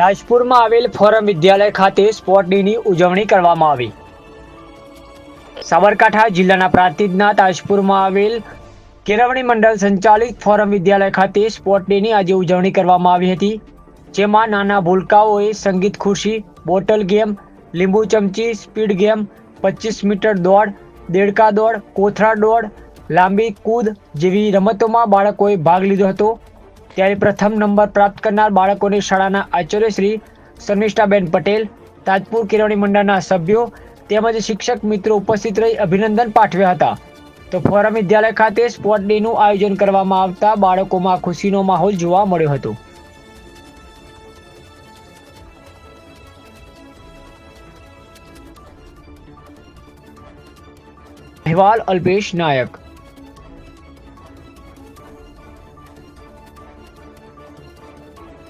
તાજપુરમાં આવેલ ફોરમ વિદ્યાલય ખાતે સ્પોર્ટ ડેની ઉજવણી કરવામાં આવી. સાબરકાંઠા જિલ્લાના પ્રાંતિજના તાજપુરમાં આવેલ કેળવણી મંડળ સંચાલિત ફોરમ વિદ્યાલય ખાતે સ્પોર્ટ ડેની આજે ઉજવણી કરવામાં આવી હતી, જેમાં નાના ભૂલકાઓએ સંગીત ખુરશી, બોટલ ગેમ, લીંબુ ચમચી, સ્પીડ ગેમ, પચીસ મીટર દોડ, દેડકા દોડ કોથરા દોડ, લાંબી કૂદ જેવી રમતોમાં બાળકોએ ભાગ લીધો હતો. ત્યારે પ્રથમ નંબર પ્રાપ્ત કરનાર બાળકોની શાળાના આચાર્ય શ્રી શર્મિષ્ઠાબેન પટેલ, તાજપુર કેળવણી મંડળના સભ્યો તેમજ શિક્ષક મિત્રો ઉપસ્થિત રહી અભિનંદન પાઠવ્યા હતા. તો ફોરમ વિદ્યાલય ખાતે સ્પોર્ટ ડેનું આયોજન કરવામાં આવતા બાળકોમાં ખુશીનો માહોલ જોવા મળ્યો હતો. અહેવાલ અલ્પેશ નાયક